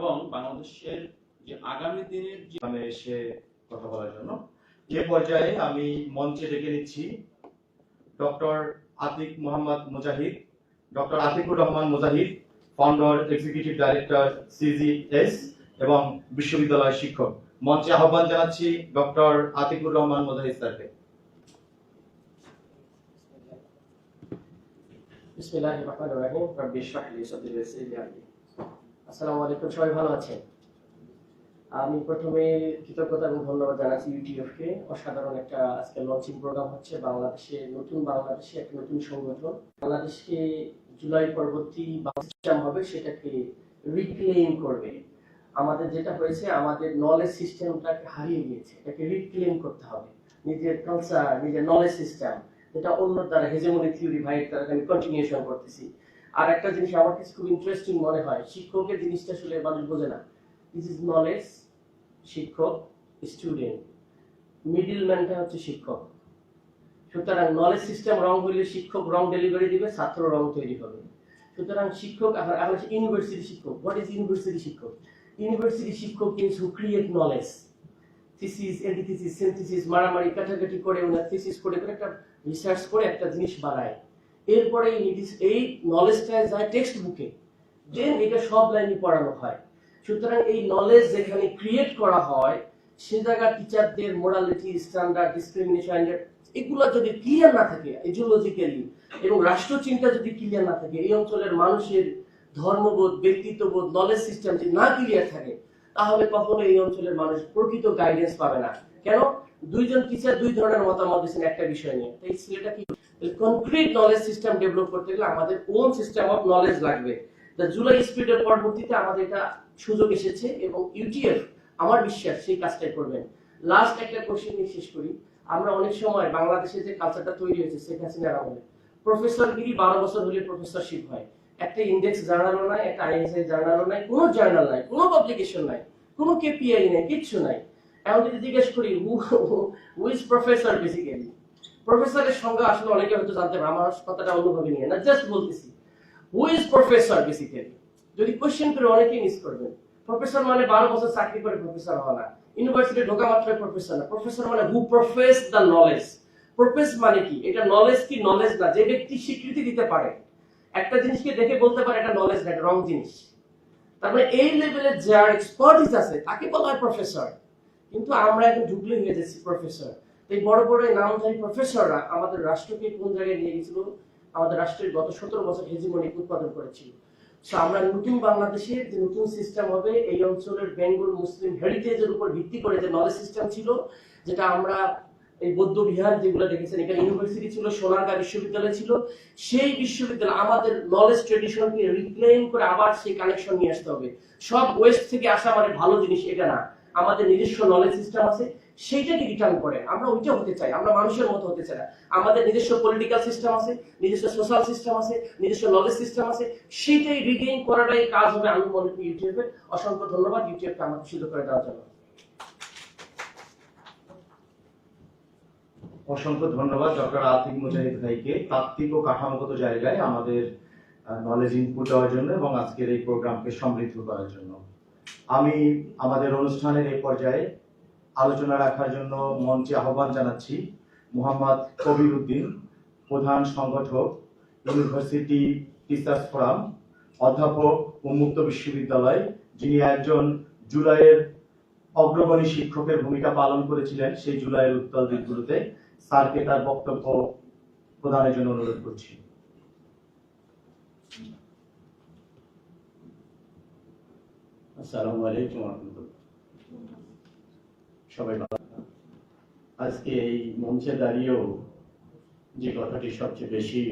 এবং বাংলাদেশের যে আগামী দিনের যে এখানে এসে কথা বলার জন্য এ পর্যায়ে আমি মঞ্চে ডেকে নিচ্ছি doctor Atik Mohammad Mujahid, doctor Atikur Rahman Mujahid founder executive director CGS এবং বিশ্ববিদ্যালয় শিক্ষক। মঞ্চে আহ্বান জানাচ্ছি ডক্টর আতিকুর রহমান মুজাহিদ স্যারকে। বিসমিল্লাহির রহমানির রহিম। রব্বি ইশরাহ লি সাদরি ওয়া ইয়াসসির লি আমরি। আসসালামু আলাইকুম, সবাই ভালো আমি প্রথমে কৃতজ্ঞতা এবং ধন্যবাদ জানাচ্ছি ইউটিএফ কে অসাধারণ একটা আজকে লঞ্চিং প্রোগ্রাম হচ্ছে বাংলাদেশে, নতুন বাংলাদেশে একটা নতুন সংগঠন। বাংলাদেশকে জুলাই পরবর্তী সিস্টেম হবে, সেটাকে রিক্লেম করবে। আমাদের যেটা হয়েছে, আমাদের নলেজ সিস্টেমটাকে হারিয়ে গিয়েছে। এটাকে রিক্লেম করতে হবে। নিজের কালচার নিজের নলেজ সিস্টেম যেটা অন্য দ্বারা হেজেমনি থিওরি ভাই তারা আমি কন্টিনিউশন করতেছি। আর একটা জিনিস আমার কাছে খুব ইন্টারেস্টিং মনে হয়, শিক্ষকের জিনিসটা আসলে মানুষ বোঝে না। দিস ইজ নলেজ শিক্ষক স্টুডেন্ট মিডিল ম্যানটা হচ্ছে শিক্ষক। সুতরাং নলেজ সিস্টেম রং হইলে শিক্ষক রং ডেলিভারি দিবে, ছাত্র রং তৈরি হবে। সুতরাং শিক্ষক এখন এখন ইউনিভার্সিটি শিক্ষক। হোয়াট ইজ ইউনিভার্সিটি শিক্ষক? ইউনিভার্সিটি শিক্ষক means who create knowledge thesis antithesis synthesis মারামারি, কাটাকাটি করে, ওনার থিসিস করে একটা রিসার্চ করে একটা জিনিস বানায়। এরপরে এই নলেজটা যায় টেক্সট বুকে দেন এটা সব লাইনে পড়ানো হয়। সুতরাং এই নলেজ যেখানে ক্রিয়েট করা হয় সে জায়গার টিচারদের মোরালিটি স্ট্যান্ডার্ড ডিসক্রিমিনেশন এগুলো যদি ক্লিয়ার না থাকে ইডিওলজিক্যালি এবং রাষ্ট্রচিন্তা যদি ক্লিয়ার না থাকে এই অঞ্চলের মানুষের ধর্মবোধ ব্যক্তিত্ববোধ নলেজ সিস্টেম যদি না ক্লিয়ার থাকে তাহলে কখনো এই অঞ্চলের মানুষ প্রকৃত গাইডেন্স পাবে না। কেন? দুইজন টিচার দুই ধরনের মতামত দিচ্ছেন একটা বিষয় নিয়ে। তো এই ছেলেটা কি? কনক্রিট নলেজ সিস্টেম ডেভেলপ করতে গেলে আমাদের ওন সিস্টেম অফ নলেজ লাগবে। জুলাই স্পিডের পরবর্তীতে আমাদের এটা সুযোগ এসেছে এবং ইউটিএফ আমার বিশ্বাস, সেই কাজটাই করবেন। লাস্ট একটা কোশ্চেন নিয়ে শেষ করি। আমরা অনেক সময় বাংলাদেশে যে কালচারটা তৈরি হয়েছে, শেখ হাসিনার আমলে। প্রফেসর গিরি বারো বছর হলে প্রফেসরশিপ হয়। একটা ইন্ডেক্স জার্নালও নাই, একটা আইএসআই জার্নালও নাই, কোনো জার্নাল নাই, কোনো পাবলিকেশন নাই, কোনো কেপিআই নাই, কিচ্ছু নাই। এখন যদি জিজ্ঞেস করি who who is professor basically প্রফেসরের সংজ্ঞা আসলে অনেকে হয়তো জানতে পারে, আমার কথাটা অনুভবে নিয়ে না জাস্ট বলতেছি। হু ইজ প্রফেসর বেসিক্যালি যদি কোশ্চেন করে অনেকেই মিস করবেন। প্রফেসর মানে বারো বছর চাকরি করে প্রফেসর হওয়া না। ইউনিভার্সিটি ঢোকা মাত্র প্রফেসর না। প্রফেসর মানে হু প্রফেস দ্য নলেজ প্রফেস মানে কি? এটা নলেজ কি নলেজ না? যে ব্যক্তি স্বীকৃতি দিতে পারে। একটা জিনিসকে দেখে বলতে পারে এটা নলেজ না এটা রং জিনিস। তার মানে এই লেভেলের যার এক্সপার্টিস আছে, তাকে বলা হয় প্রফেসর কিন্তু আমরা এখন ঢুকলে হয়ে যাচ্ছি প্রফেসর এই বড় বড় নামধারী প্রফেসররা আমাদের রাষ্ট্রকে কোন জায়গায় নিয়ে গেছিল? আমাদের রাষ্ট্রের গত সতেরো বছর হেজিমনিক উৎপাদন করেছিল। সো আমরা নতুন বাংলাদেশের যে নতুন সিস্টেম হবে, এই অঞ্চলের বেঙ্গল মুসলিম হেরিটেজের উপর ভিত্তি করে যে নলেজ সিস্টেম ছিল, যেটা আমরা এই বৌদ্ধ বিহার যেগুলো দেখেছেন, এখানে ইউনিভার্সিটি ছিল, সোনারগাঁ বিশ্ববিদ্যালয় ছিল, সেই বিশ্ববিদ্যালয় আমাদের নলেজ ট্রেডিশনকে রিক্লেম করে আবার সেই কানেকশন নিয়ে আসতে হবে। সব ওয়েস্ট থেকে আসা মানে ভালো জিনিস, এটা না। আমাদের নিজস্ব নলেজ সিস্টেম আছে, সেইটাকে রিটার্ন করে। আমরা ওইটা হতে চাই, আমরা মানুষের মতো হতে চাই না। আমাদের নিজস্ব পলিটিক্যাল সিস্টেম আছে, নিজস্ব সোশ্যাল সিস্টেম আছে, নিজস্ব নলেজ সিস্টেম আছে, সেইটাই রিগেইন করাটাই কাজ হবে আমি মনে করি ইউটিউবে অসংখ্য ধন্যবাদ, ইউটিউবকে আমাকে সুযোগ করে দেওয়ার জন্য। অসংখ্য ধন্যবাদ, ডক্টর আতিক মুজাহিদ ভাইকে। তাত্ত্বিক ও কাঠামোগত জায়গায় আমাদের নলেজ ইনপুট দেওয়ার জন্য এবং আজকের এই প্রোগ্রামকে সমৃদ্ধ করার জন্য। আমি আমাদের অনুষ্ঠানের এই পর্যায়ে আলোচনা রাখার জন্য মঞ্চে আহ্বান জানাচ্ছি মোহাম্মদ কবির উদ্দিন, প্রধান সংগঠক ইউনিভার্সিটি টিচার্স ফোরাম অধ্যাপক উন্মুক্ত বিশ্ববিদ্যালয়, যিনি একজন জুলাইয়ের অগ্রগণী শিক্ষকের ভূমিকা পালন করেছিলেন সেই জুলাইয়ের উত্তাল দিনগুলোতে স্যারকে তার বক্তব্য প্রদানের জন্য অনুরোধ করছি। আসসালামু সবাই আজকে এই মঞ্চে দাঁড়িয়েও যে কথাটি সবচেয়ে বেশি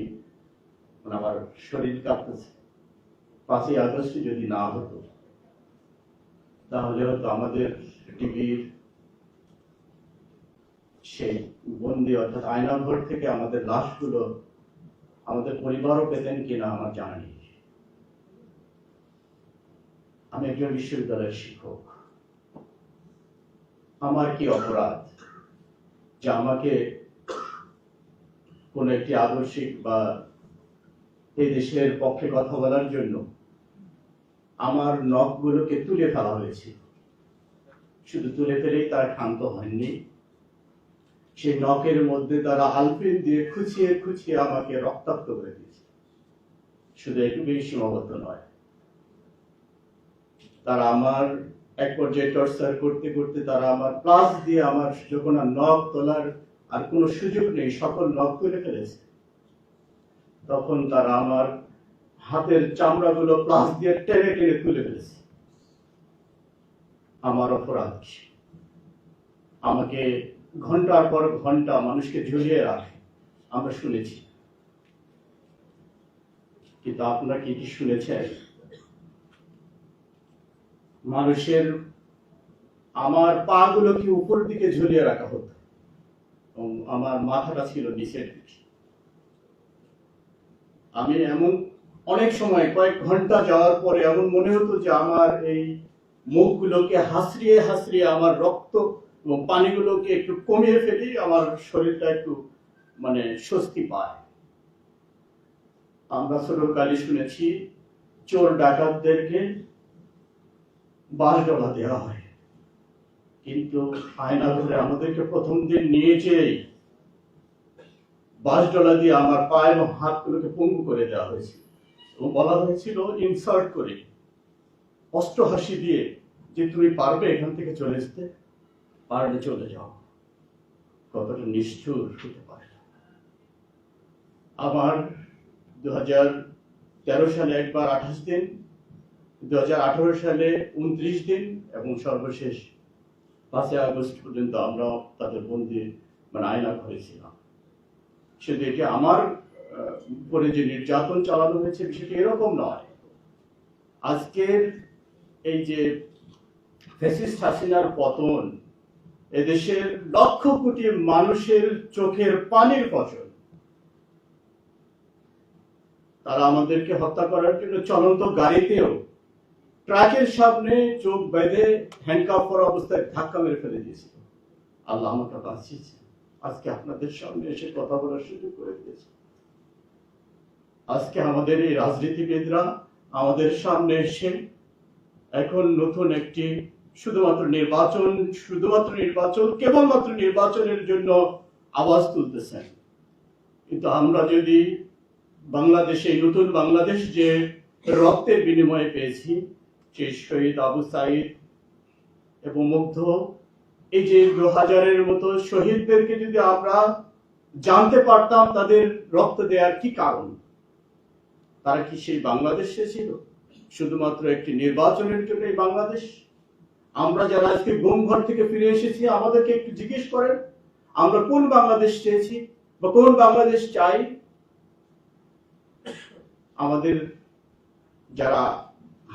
আমার শরীর কাঁপতেছে, পাঁচই আগস্ট যদি না হতো, তাহলে হয়তো আমাদের টিভির সেই বন্দি, অর্থাৎ আয়নাঘর থেকে আমাদের লাশগুলো আমাদের পরিবারও পেতেন কিনা আমার জানা নেই। আমি একজন বিশ্ববিদ্যালয়ের শিক্ষক। আমার কি অপরাধ যে আমাকে কোন একটি আদর্শিক বা এই দেশের পক্ষে কথা বলার জন্য আমার নখগুলোকে তুলে ফেলা হয়েছে? শুধু তুলে ফেলেই তারা ক্ষান্ত হয়নি সেই নখের মধ্যে তারা আলপিন দিয়ে খুঁচিয়ে খুঁচিয়ে আমাকে রক্তাক্ত করে দিয়েছে। শুধু এটুকুই সীমাবদ্ধ নয়। তারা আমার এক পর্যায়ে টর্চার করতে করতে তারা আমার প্লাস দিয়ে আমার যখন আর নখ তোলার আর কোনো সুযোগ নেই, সকল নখ তুলে ফেলেছে। তখন তারা আমার হাতের চামড়াগুলো প্লাস দিয়ে টেনে টেনে তুলে ফেলেছে। আমার অপরাধ আমাকে ঘণ্টার পর ঘণ্টা মানুষকে ঝুলিয়ে রাখে। আমরা শুনেছি। কিন্তু আপনারা কি কি শুনেছেন? মানুষের আমার পা গুলোকে উপর দিকে ঝুলিয়ে রাখা হতো? এবং আমার মাথাটা ছিল নিচের দিকে। আমি এমন অনেক সময়, কয়েক ঘণ্টা যাওয়ার পরে এমন মনে হতো যে আমার এই মুখগুলোকে হাসড়িয়ে হাসড়িয়ে আমার রক্ত পানিগুলোকে একটু কমিয়ে ফেলি, আমার শরীরটা একটু মানে স্বস্তি পায়। আমরা ছোটকালে শুনেছি, চোর ডাকাতদেরকে বাস ডলা দেওয়া হয়। কিন্তু আয়না ধরে আমাদেরকে প্রথম দিন নিয়ে যেয়ে বাস দিয়ে আমার পায়ে এবং হাতগুলোকে পঙ্গু করে দেওয়া হয়েছিল এবং বলা হয়েছিল ইনসার্ট করে। অস্ত্র হাসি দিয়ে যে তুমি পারবে এখান থেকে চলে যেতে পারলে চলে যাও। কতটা নিষ্ঠুর হতে পারে আমার দু তেরো সালে একবার আঠাশ দিন দু হাজার আঠারো সালে উনত্রিশ দিন, এবং সর্বশেষ পাঁচই আগস্ট পর্যন্ত আমরা তাদের বন্দি মানে আয়না করেছিলাম। শুধু এটি আমার উপরে যে নির্যাতন চালানো হয়েছে, বিষয়টি এরকম নয়। আজকের এই যে ফেসিস্ট হাসিনার পতন এদেশের লক্ষ কোটি মানুষের চোখের পানির ফসল। তারা আমাদেরকে হত্যা করার জন্য চলন্ত গাড়িতেও ট্রাকের সামনে চোখ বেঁধে হ্যান্ডকাপ করা অবস্থায় ধাক্কা মেরে ফেলে দিয়েছিল। আল্লাহ আমাকে বাঁচিয়েছে। আজকে আপনাদের সামনে এসে কথা বলার সুযোগ করে দিয়েছে। আজকে আমাদের এই রাজনীতিবিদরা আমাদের সামনে এসে এখন নতুন একটি শুধুমাত্র নির্বাচন শুধুমাত্র নির্বাচন, কেবলমাত্র নির্বাচনের জন্য আওয়াজ তুলতেছেন। কিন্তু আমরা যদি বাংলাদেশে, নতুন বাংলাদেশ যে রক্তের বিনিময়ে পেয়েছি, যে শহীদ আবু সাইদ এবং মুগ্ধ, এই যে দু হাজারের মতো শহীদদেরকে যদি আমরা জানতে পারতাম তাদের রক্ত দেওয়ার কি কারণ, তারা কি সেই বাংলাদেশে ছিল? শুধুমাত্র একটি নির্বাচনের জন্য এই বাংলাদেশ? আমরা যারা আজকে ঘর থেকে ফিরে এসেছি, আমাদেরকে একটু জিজ্ঞেস করেন, আমরা কোন বাংলাদেশ চেয়েছি বা কোন বাংলাদেশ চাই? আমাদের যারা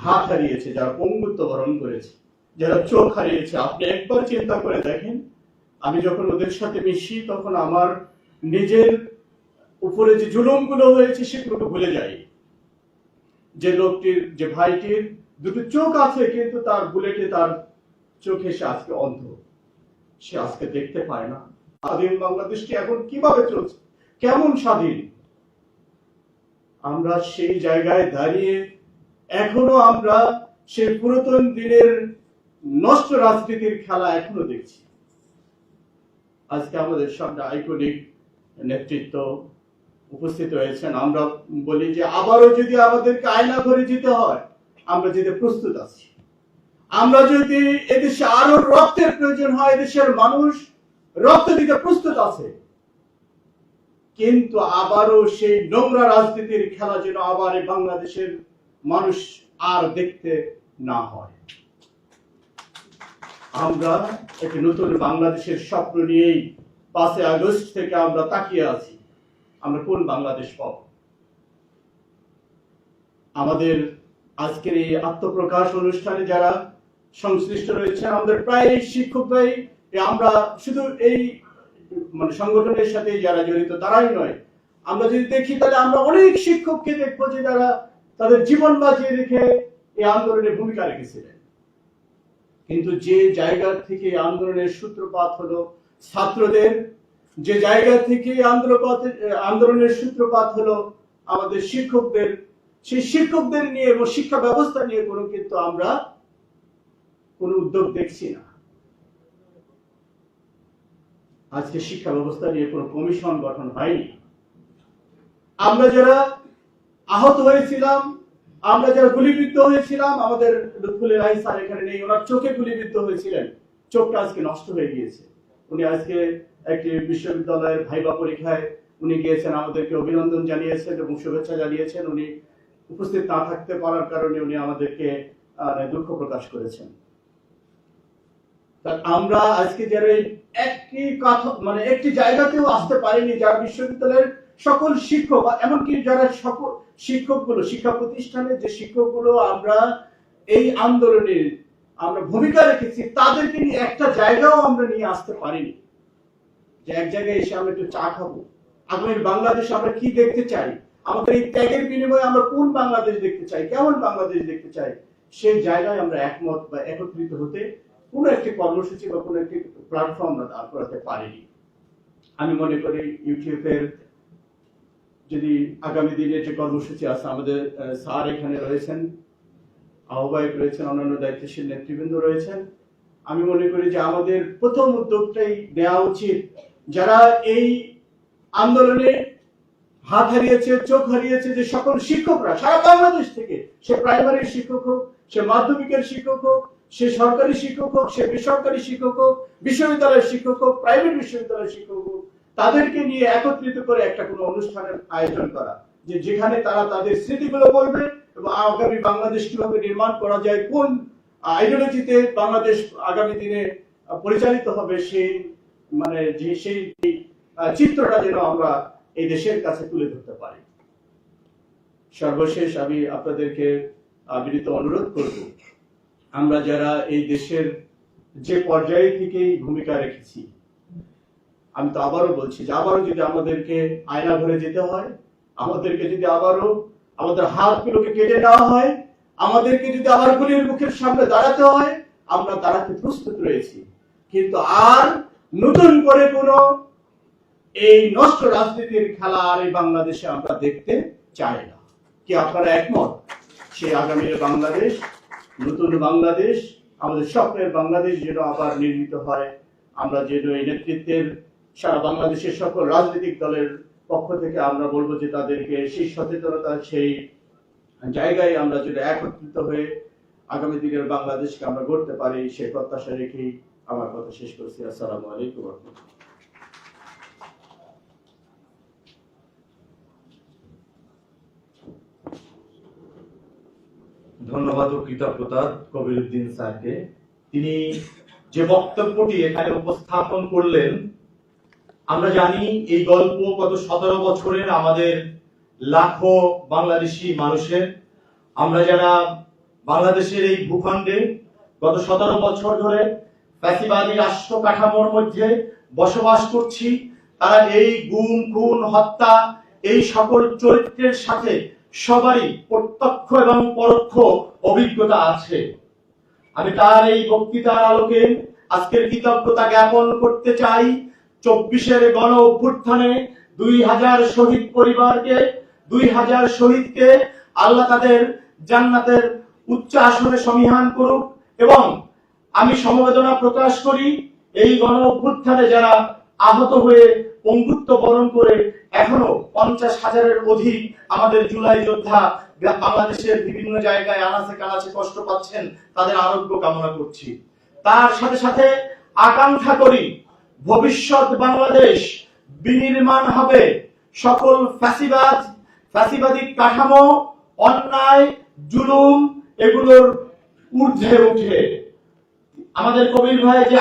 হাত হারিয়েছে, যারা পঙ্গুত্ব বরণ করেছে, যারা চোখ হারিয়েছে, আপনি একবার চিন্তা করে দেখেন, আমি যখন ওদের সাথে মিশি, তখন আমার নিজের উপরে যে জুলুমগুলো হয়েছে, সেগুলোকে ভুলে যাই। যে লোকটির, যে ভাইটির দুটো চোখ আছে, কিন্তু তার বুলেটে তার চোখে সে আজকে অন্ধ। সে আজকে দেখতে পায় না। স্বাধীন বাংলাদেশটি এখন কীভাবে চলছে? কেমন স্বাধীন? আমরা সেই জায়গায় দাঁড়িয়ে, এখনও আমরা সেই পুরাতন দিনের নষ্ট রাজনীতির খেলা এখনও দেখছি। আজকে আমাদের সামনে আইকনিক নেতৃত্ব উপস্থিত হয়েছেন। আমরা বলি যে, আবারও যদি আমাদেরকে আয়না ঘরে যেতে হয়, আমরা যেতে প্রস্তুত আছি। আমরা যদি এদেশে আরও রক্তের প্রয়োজন হয়, এদেশের মানুষ রক্ত দিতে প্রস্তুত আছে। কিন্তু আবারও সেই নোংরা রাজনীতির খেলা যেন আবার বাংলাদেশের মানুষ আর দেখতে না হয়। আমরা একটি নতুন বাংলাদেশের স্বপ্ন নিয়েই পাঁচই আগস্ট থেকে আমরা তাকিয়ে আছি। আমরা কোন বাংলাদেশ পাব? আমাদের আজকের এই আত্মপ্রকাশ অনুষ্ঠানে যারা সংশ্লিষ্ট রয়েছে। আমাদের প্রায় শিক্ষকরাই এ আমরা শুধু এই মানে সংগঠনের সাথে যারা জড়িত তারাই নয়। আমরা যদি দেখি তাহলে আমরা অনেক শিক্ষককে দেখব যে তারা তাদের জীবন বাঁচিয়ে রেখে এই আন্দোলনে ভূমিকা রেখেছিলেন। কিন্তু যে জায়গা থেকে আন্দোলনের সূত্রপাত হলো ছাত্রদের, যে জায়গা থেকে এই আন্দোলনের সূত্রপাত হলো আমাদের শিক্ষকদের, সেই শিক্ষকদের নিয়ে এবং শিক্ষা ব্যবস্থা নিয়ে কোনো কিন্তু আমরা কোনো উদ্যোগ দেখছি না। আজকে শিক্ষা ব্যবস্থা নিয়ে কোনো কমিশন গঠন হয়নি। আমরা যারা আহত হয়েছিলাম, আমরা যারা গুলিবিদ্ধ হয়েছিলাম, আমাদের লুৎফুলের রাই স্যার এখানে নেই, ওনার চোখে গুলিবিদ্ধ হয়েছিলেন। চোখটা আজকে নষ্ট হয়ে গিয়েছে। উনি আজকে একটি বিশ্ববিদ্যালয়ের ভাইবা পরীক্ষায় উনি গিয়েছেন, আমাদেরকে অভিনন্দন জানিয়েছেন এবং শুভেচ্ছা জানিয়েছেন। উনি উপস্থিত না থাকতে পারার কারণে উনি আমাদেরকে দুঃখ প্রকাশ করেছেন। আমরা আজকে যারা একটি কথা মানে একটি জায়গাতেও আসতে পারিনি যারা বিশ্ববিদ্যালয়ের সকল শিক্ষক, এমনকি যারা সকল শিক্ষকগুলো, শিক্ষা প্রতিষ্ঠানের যে শিক্ষকগুলো আমরা এই আন্দোলনে আমরা ভূমিকা রেখেছি, তাদেরকে নিয়ে একটা জায়গাও আমরা নিয়ে আসতে পারিনি। যে এক জায়গায় এসে আমরা একটু চা খাব। আগামীর বাংলাদেশ আমরা কি দেখতে চাই? আমাদের এই ত্যাগের বিনিময়ে আমরা কোন বাংলাদেশ দেখতে চাই? কেমন বাংলাদেশ দেখতে চাই? সেই জায়গায় আমরা একমত বা একত্রিত হতে কোনো একটি কর্মসূচি বা কোনো একটি প্ল্যাটফর্ম দাঁড় করাতে পারিনি। আমি মনে করি ইউটিউবের যদি আগামী দিনে যে কর্মসূচি আছে, আমাদের স্যার এখানে রয়েছেন, আহ্বায়ক রয়েছেন, অন্যান্য দায়িত্বশীল নেতৃবৃন্দ রয়েছেন। আমি মনে করি যে আমাদের প্রথম উদ্যোগটাই নেওয়া উচিত। যারা এই আন্দোলনে হাত হারিয়েছে, চোখ হারিয়েছে যে সকল শিক্ষকরা, সারা বাংলাদেশ থেকে, সে প্রাইমারি শিক্ষক হোক, সে মাধ্যমিকের শিক্ষক হোক সে সরকারি শিক্ষক হোক, সে বেসরকারি শিক্ষক হোক, বিশ্ববিদ্যালয়ের শিক্ষক হোক প্রাইভেট বিশ্ববিদ্যালয়ের শিক্ষক হোক, তাদেরকে নিয়ে একত্রিত করে একটা কোনো অনুষ্ঠানের আয়োজন করা, যে যেখানে তারা তাদের স্মৃতিগুলো বলবে এবং আগামী বাংলাদেশ কীভাবে নির্মাণ করা যায়, কোন আইডিওলজিতে বাংলাদেশ আগামী দিনে পরিচালিত হবে সেই মানে যে সেই চিত্রটা যেন আমরা এই দেশের কাছে তুলে ধরতে পারি। সর্বশেষ আমি আপনাদেরকে বিনীত অনুরোধ করব আমরা যারা এই দেশের যে পর্যায়ে থেকেই ভূমিকা রেখেছি, আমি তো আবারও বলছি যে আবারও যদি আমাদেরকে আয়না ঘরে যেতে হয়, আমাদেরকে যদি আবারও আমাদের হাতগুলোকে কেটে নেওয়া হয়, আমাদেরকে যদি আবার গুলির মুখের সামনে দাঁড়াতে হয়, আমরা দাঁড়াতে প্রস্তুত রয়েছি। কিন্তু আর নতুন করে কোনো এই নষ্ট রাজনীতির খেলা আর এই বাংলাদেশে আমরা দেখতে চাই না। কি আপনারা একমত? সেই আগামী বাংলাদেশ নতুন বাংলাদেশ, আমাদের স্বপ্নের বাংলাদেশ যেন আবার নির্মিত হয়। আমরা যেন এই নেতৃত্বের সারা বাংলাদেশের সকল রাজনৈতিক দলের পক্ষ থেকে আমরা বলব যে তাদেরকে সেই সচেতনতা, সেই জায়গায় আমরা যদি একত্রিত হয়ে আগামী দিনের বাংলাদেশকে আমরা গড়তে পারি, সেই প্রত্যাশা রেখেই আমার কথা শেষ করছি। আসসালামু আলাইকুম। ধন্যবাদ ও কৃতজ্ঞতা কবিরুদ্দিন স্যারকে। তিনি যে বক্তব্যটি এখানে উপস্থাপন করলেন, আমরা জানি এই গল্প গত সতেরো বছরের আমাদের লাখো বাংলাদেশি মানুষের। আমরা যারা বাংলাদেশের এই ভূখণ্ডে গত সতেরো বছর ধরে ফ্যাসিবাদী রাষ্ট্র কাঠামোর মধ্যে বসবাস করছি, তারা এই গুম, খুন, হত্যা, এই সকল চরিত্রের সাথে সবারই প্রত্যক্ষ এবং পরোক্ষ অভিজ্ঞতা আছে। আমি তার এই বক্তৃতার আলোকে আজকের কৃতজ্ঞতা জ্ঞাপন করতে চাই। চব্বিশের গণ অভ্যুত্থানে দুই হাজার শহীদ পরিবারকে, দুই হাজার শহীদকে আল্লাহ তাদের জান্নাতের উচ্চ আসনে সমিহান করুক এবং আমি সমবেদনা প্রকাশ করি, এই গণ অভ্যুত্থানে যারা আহত হয়ে পঙ্গুত্ব বরণ করে এখনও পঞ্চাশ হাজারের অধিক আমাদের জুলাই যোদ্ধা বাংলাদেশের বিভিন্ন জায়গায় আনাচে কানাচে কষ্ট পাচ্ছেন, তাদের আরোগ্য কামনা করছি। তার সাথে সাথে আকাঙ্ক্ষা করি, ভবিষ্যৎ বাংলাদেশ বিনির্মাণ হবে সকল ফ্যাসিবাদ ফ্যাসিবাদী কাঠামো, অন্যায়, জুলুম এগুলোর ঊর্ধ্বে উঠে। আমাদের কবির ভাই যে